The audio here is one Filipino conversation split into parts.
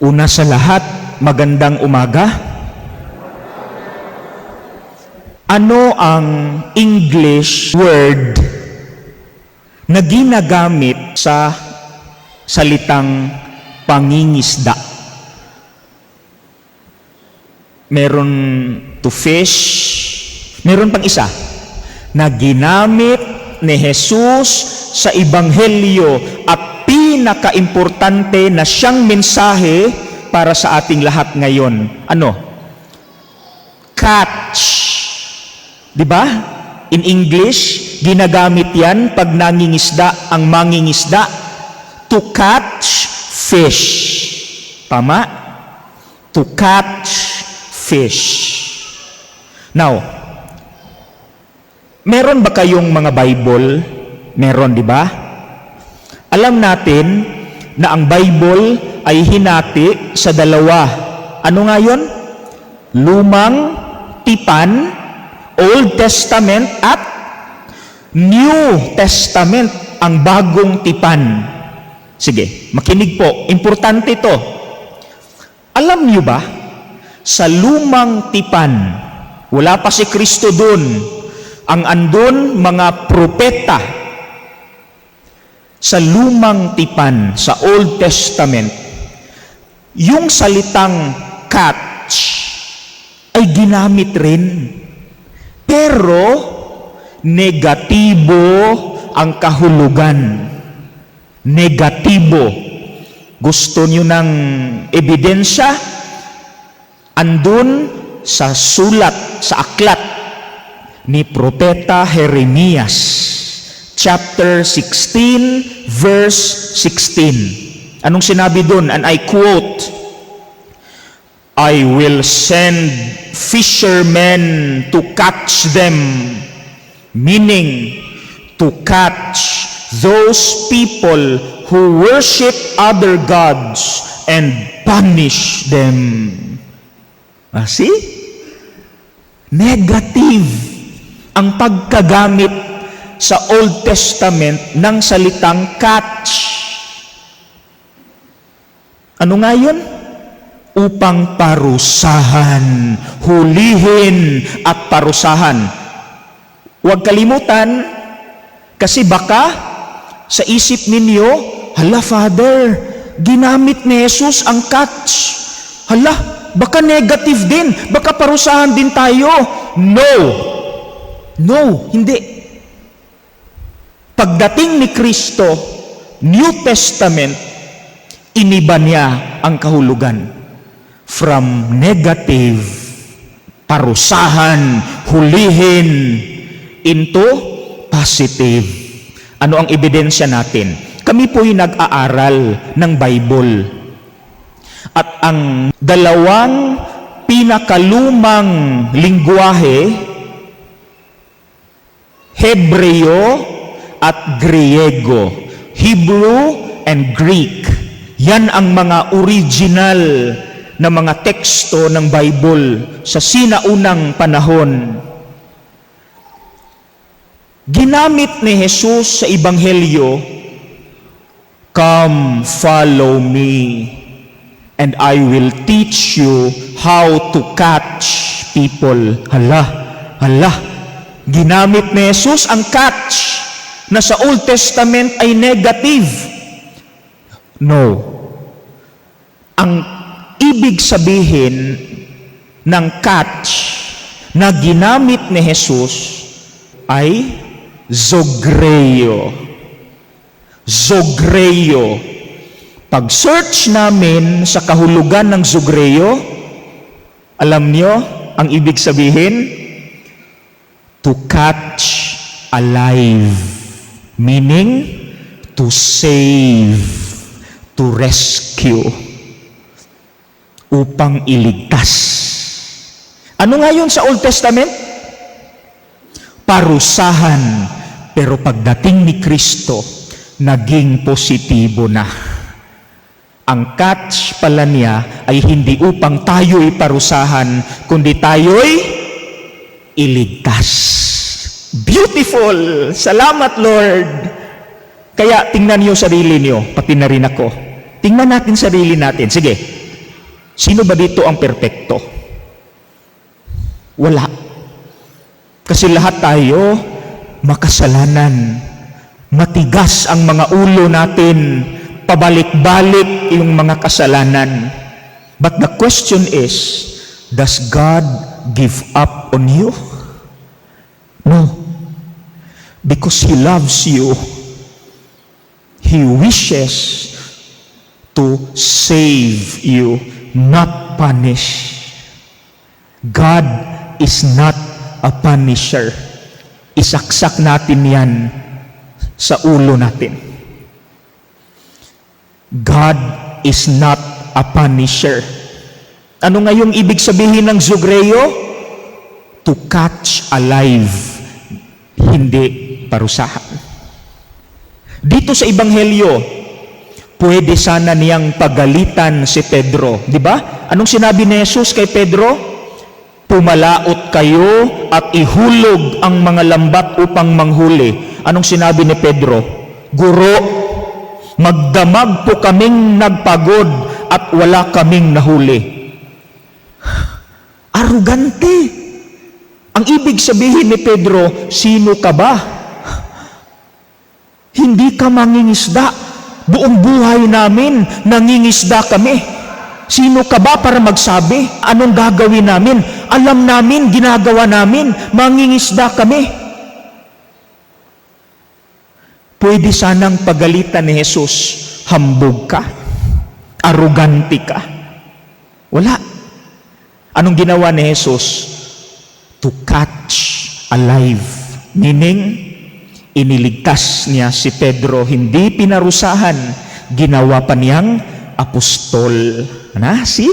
Una sa lahat, magandang umaga. Ano ang English word na ginagamit sa salitang pangingisda? Meron to fish, meron pang isa na ginamit ni Jesus sa Ebanghelyo at pinakaimportante na siyang mensahe para sa ating lahat ngayon. Ano? Catch. Di ba? In English, ginagamit yan pag nangingisda ang mangingisda to catch fish. Tama? To catch fish. Now, meron ba kayong mga Bible? Meron, di ba? Alam natin na ang Bible ay hinati sa dalawa. Ano nga yun? Lumang tipan, Old Testament at New Testament, ang bagong tipan. Sige, makinig po. Importante ito. Alam niyo ba, sa lumang tipan, wala pa si Kristo doon. Ang andun, mga propeta, sa lumang tipan, sa Old Testament, yung salitang catch ay ginamit rin. Pero negatibo ang kahulugan. Negatibo. Gusto nyo ng ebidensya? Andun sa sulat, sa aklat ni Propeta Jeremias, chapter 16, verse 16. Anong sinabi doon? And I quote, I will send fishermen to catch them, meaning to catch those people who worship other gods and punish them. Ah, see? Negative ang pagkagamit sa Old Testament ng salitang catch. Ano nga yun? Upang parusahan, hulihin at parusahan. Huwag kalimutan, kasi baka sa isip ninyo, hala Father, ginamit ni Jesus ang catch. Hala, baka negative din, baka parusahan din tayo. No! No, hindi. Pagdating ni Kristo, New Testament, iniba niya ang kahulugan. From negative, parusahan, hulihin, into positive. Ano ang ebidensya natin? Kami po'y nag-aaral ng Bible. At ang dalawang pinakalumang lingwahe, Hebreo at Griego. Hebrew and Greek. Yan ang mga original na mga teksto ng Bible sa sinaunang panahon. Ginamit ni Jesus sa Ebanghelyo, Come, follow me, and I will teach you how to catch people. Hala, hala. Ginamit ni Jesus ang catch na sa Old Testament ay negative. No. Ang ibig sabihin ng catch na ginamit ni Jesus ay zogreo. Zogreo. Pag-search namin sa kahulugan ng zogreo, alam niyo ang ibig sabihin? To catch alive. Meaning, to save, to rescue, upang iligtas. Ano nga yun sa Old Testament? Parusahan. Pero pagdating ni Kristo, naging positibo na. Ang catch pala niya ay hindi upang tayo'y parusahan, kundi tayo'y iligtas. Beautiful! Salamat, Lord! Kaya tingnan niyo sarili niyo, pati na rin ako. Tingnan natin sarili natin. Sige, Sino ba dito ang perpekto? Wala. Kasi lahat tayo makasalanan. Matigas ang mga ulo natin. Pabalik-balik yung mga kasalanan. But the question is, does God give up on you? No. Because He loves you. He wishes to save you, not punish. God is not a punisher. Isaksak natin yan sa ulo natin. God is not a punisher. Ano nga yung ibig sabihin ng zugreo? To catch alive, hindi parusahan. Dito sa Ebanghelyo, pwede sana niyang pagalitan si Pedro. Di ba? Anong sinabi ni Jesus kay Pedro? Pumalaot kayo at ihulog ang mga lambat upang manghuli. Anong sinabi ni Pedro? Guro, magdamag po kaming nagpagod at wala kaming nahuli. Arugante. Ang ibig sabihin ni Pedro, sino ka ba? Hindi ka mangingisda. Buong buhay namin, nangingisda kami. Sino ka ba para magsabi? Anong gagawin namin? Alam namin, ginagawa namin, mangingisda kami. Pwede sanang pagalitan ni Jesus, hambog ka, arugante ka. Wala. Anong ginawa ni Jesus? To catch alive. Meaning, iniligtas niya si Pedro, hindi pinarusahan, ginawa pa niyang apostol. Na, see?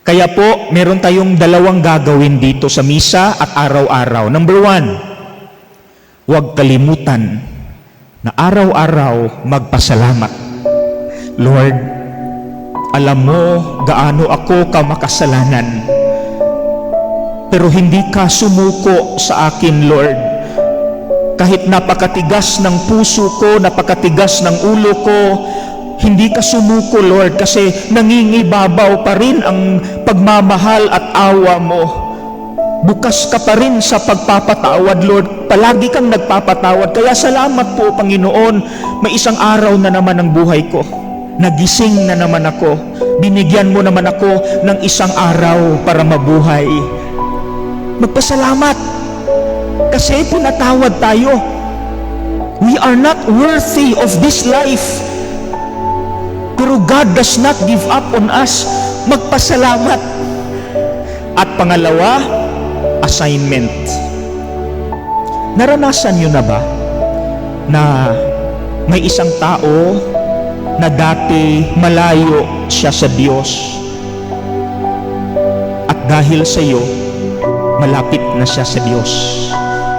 Kaya po, meron tayong dalawang gagawin dito sa misa at araw-araw. Number one, huwag kalimutan na araw-araw magpasalamat. Lord, alam mo gaano ako ka makasalanan. Pero hindi ka sumuko sa akin, Lord. Kahit napakatigas ng puso ko, napakatigas ng ulo ko, hindi ka sumuko, Lord, kasi nangingibabaw pa rin ang pagmamahal at awa mo. Bukas ka pa rin sa pagpapatawad, Lord. Palagi kang nagpapatawad. Kaya salamat po, Panginoon. May isang araw na naman ang buhay ko. Nagising na naman ako. Binigyan mo naman ako ng isang araw para mabuhay. Magpasalamat. Kasi pinatawad tayo. We are not worthy of this life. Pero God does not give up on us. Magpasalamat. At pangalawa, assignment. Naranasan nyo na ba na may isang tao na dati malayo siya sa Diyos at dahil sa iyo, malapit na siya sa Diyos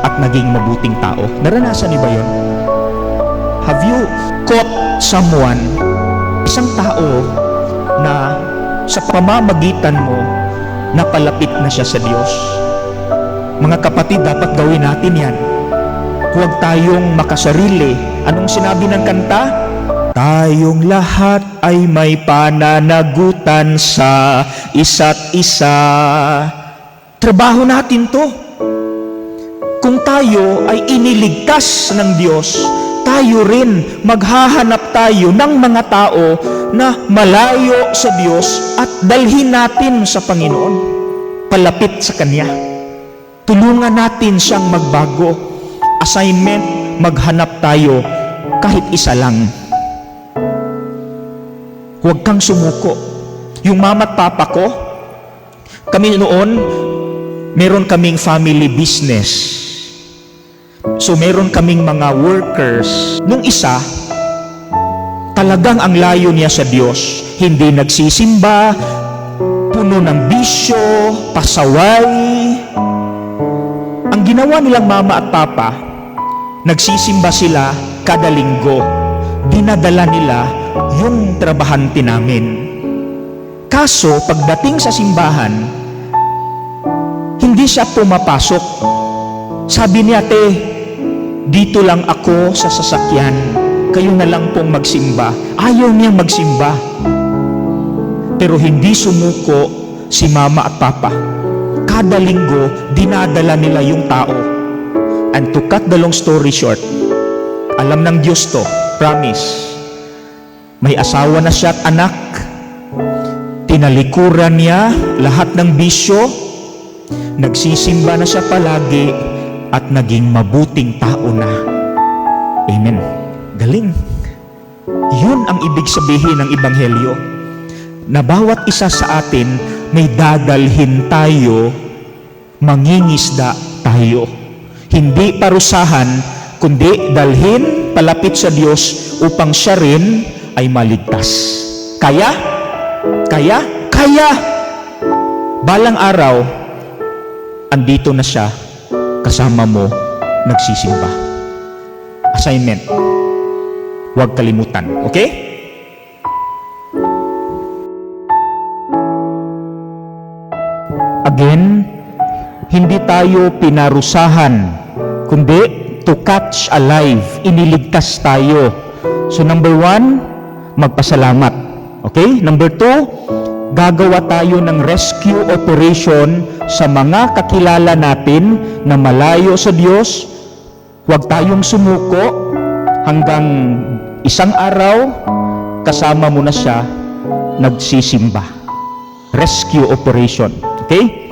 at naging mabuting tao. Naranasan niyo ba yun? Have you caught someone, isang tao na sa pamamagitan mo, napalapit na siya sa Diyos? Mga kapatid, dapat gawin natin yan. Huwag tayong makasarili. Anong sinabi ng kanta? Tayong lahat ay may pananagutan sa isa't isa. Trabaho natin to. Kung tayo ay iniligtas ng Diyos, tayo rin maghahanap tayo ng mga tao na malayo sa Diyos at dalhin natin sa Panginoon, palapit sa Kanya. Tulungan natin siyang magbago. Assignment, maghanap tayo kahit isa lang. Huwag kang sumuko. Yung mama at papa ko, kami noon, meron kaming family business. So meron kaming mga workers. Nung isa, talagang ang layo niya sa Diyos. Hindi nagsisimba, puno ng bisyo, pasaway. Ang ginawa nilang mama at papa, nagsisimba sila kada linggo. Dinadala nila yung trabahante namin. Kaso, pagdating sa simbahan, hindi siya pumapasok. Sabi niya, te, dito lang ako sa sasakyan. Kayo na lang pong magsimba. Ayaw niyang magsimba. pero hindi sumuko si mama at papa. Kada linggo, dinadala nila yung tao. And to cut the long story short, alam ng Diyos to, promise. May asawa na siya at anak. Tinalikuran niya lahat ng bisyo. Nagsisimba na siya palagi at naging mabuting tao na. Amen. Galing. Yun ang ibig sabihin ng Ebanghelyo. Na bawat isa sa atin may dadalhin tayo, mangingisda tayo. Hindi parusahan, kundi dalhin palapit sa Diyos upang siya rin ay maligtas. Kaya? Kaya? Kaya! Balang araw, andito na siya, kasama mo, nagsisimba. Assignment. Huwag kalimutan. Okay? Again, hindi tayo pinarusahan, kundi to catch alive, iniligtas tayo. So number one, magpasalamat. Okay? Number two, gagawa tayo ng rescue operation sa mga kakilala natin na malayo sa Diyos. Huwag tayong sumuko hanggang isang araw, kasama mo na siya, nagsisimba. Rescue operation. Okay?